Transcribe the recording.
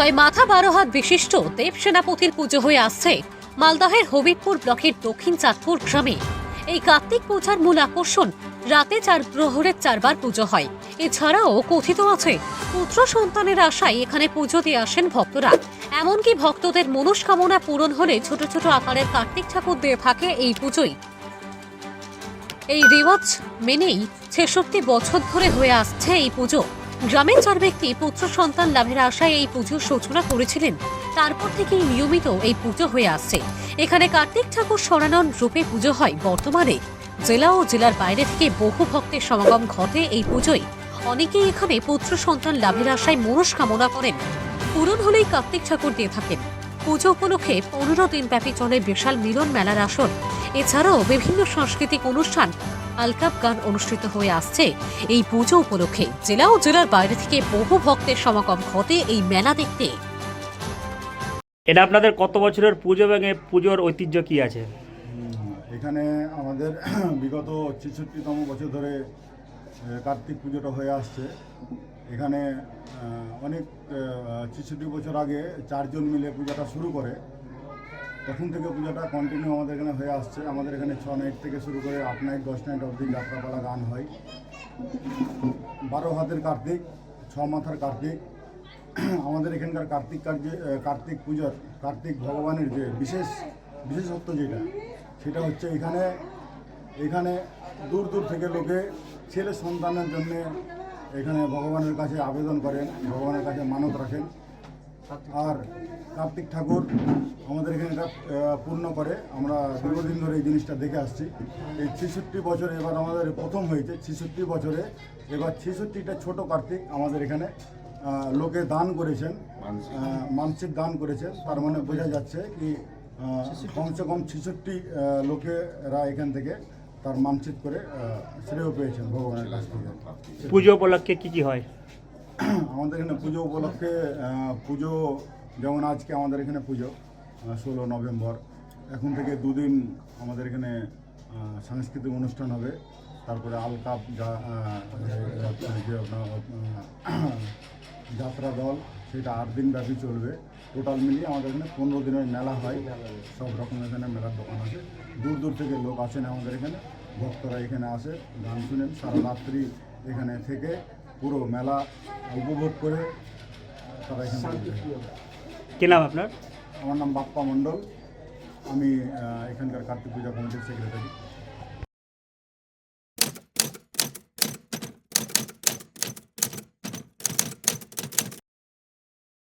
ছয় মাথা, বারো হাত বিশিষ্ট দেব সেনাপতির পুজো হয়ে আসছে মালদহের হবিবপুর ব্লকের দক্ষিণ চাঁদপুর গ্রামে। এই কার্তিক পূজার মূল আকর্ষণ, রাতে চার প্রহরের চারবার পুজো হয়। এছাড়াও কথিত আছে, পুত্র সন্তানের আশায় এখানে পুজো দিয়ে আসেন ভক্তরা। এমনকি ভক্তদের মনস্কামনা পূরণ হলে ছোট ছোট আকারের কার্তিক ঠাকুর দিয়ে থাকে এই পুজোয় এই রেওয়াজ মেনেই ছেষট্টি বছর ধরে হয়ে আসছে এই পুজো। গ্রামের চার ব্যক্তি পুত্র সন্তান লাভের আশায় এই পুজোর সূচনা করেছিলেন। তারপর থেকেই নিয়মিত এই পুজো হয়ে আসছে। এখানে কার্তিক ঠাকুর সরানন রূপে পুজো হয় বর্তমানে। জেলা ও জেলার বাইরে থেকে বহু ভক্তের সমাগম ঘটে এই পুজোয়। অনেকেই এখানে পুত্র সন্তান লাভের আশায় মনস্কামনা করেন। পূরণ হলেই কার্তিক ঠাকুর দিয়ে থাকেন। পুজো উপলক্ষে পনেরো দিন ব্যাপী চলে বিশাল মিলন মেলার আসর। এছাড়াও বিভিন্ন সাংস্কৃতিক অনুষ্ঠান আলকাপ গান অনুষ্ঠিত হয়ে আসছে। এই পুজো উপলক্ষে জেলা ও জেলার বাইরে থেকে বহু ভক্তের সমাগম ঘটে এই মেলা দেখতে। এটা আপনাদের কত বছরের পুজো এবং পুজোর ঐতিহ্য কি আছে? এখানে আমাদের বিগত ছেষট্টিতম বছর ধরে কার্তিক পুজোটা হয়ে আসছে। এখানে অনেক ছেষট্টি বছর আগে চারজন মিলে পূজাটা শুরু করে। তখন থেকে পূজাটা কন্টিনিউ আমাদের এখানে হয়ে আসছে। আমাদের এখানে ছ নাইট থেকে শুরু করে আট নাইট দশ নাইট অবধি যাত্রাপালা গান হয়। বারো হাতের কার্তিক, ছ মাথার কার্তিক। আমাদের এখানকার কার্তিক কার্যে কার্তিক পুজোর, কার্তিক ভগবানের যে বিশেষ, বিশেষত্ব যেটা, সেটা হচ্ছে এখানে এখানে দূর দূর থেকে লোকে ছেলে সন্তানের জন্য এখানে ভগবানের কাছে আবেদন করেন, ভগবানের কাছে মানত রাখেন। আর কার্তিক ঠাকুর আমাদের এখানে এটা পূর্ণ করে। আমরা দীর্ঘদিন ধরে এই জিনিসটা দেখে আসছি। এই ছেষট্টি বছরে এবার আমাদের প্রথম হয়েছে। ছেষট্টি বছরে এবার ছেষট্টিটা ছোট কার্তিক আমাদের এখানে লোকে দান করেছেন মানসিক দান করেছেন। তার মানে বোঝা যাচ্ছে কি কমসে কম ছেষট্টি লোকেরা এখান থেকে তার মানসিক করে শ্রেয় পেয়েছেন ভগবানের কাছ থেকে। পুজো উপলক্ষে কি কি হয়? আমাদের এখানে পুজো উপলক্ষে পুজো যেমন আজকে আমাদের এখানে পুজো ষোলো নভেম্বর। এখন থেকে দুদিন আমাদের এখানে সাংস্কৃতিক অনুষ্ঠান হবে। তারপরে আলকাপ যা যাত্রা দল সেটা আট দিন ব্যাপী চলবে। টোটাল মিলিয়ে আমাদের এখানে পনেরো দিনের মেলা হয়। সব রকম এখানে মেলার দোকান আছে। দূর দূর থেকে লোক আসেন আমাদের এখানে। ভক্তরা এখানে আসে গান শুনেন। সারা রাত্রি এখানে থেকে পুরো মেলা উপভোগ করে তারা এখানে। কি নাম আপনার? আমার নাম বাপ্পা মণ্ডল। আমি এখানকার কার্তিক পূজা কমিটির সেক্রেটারি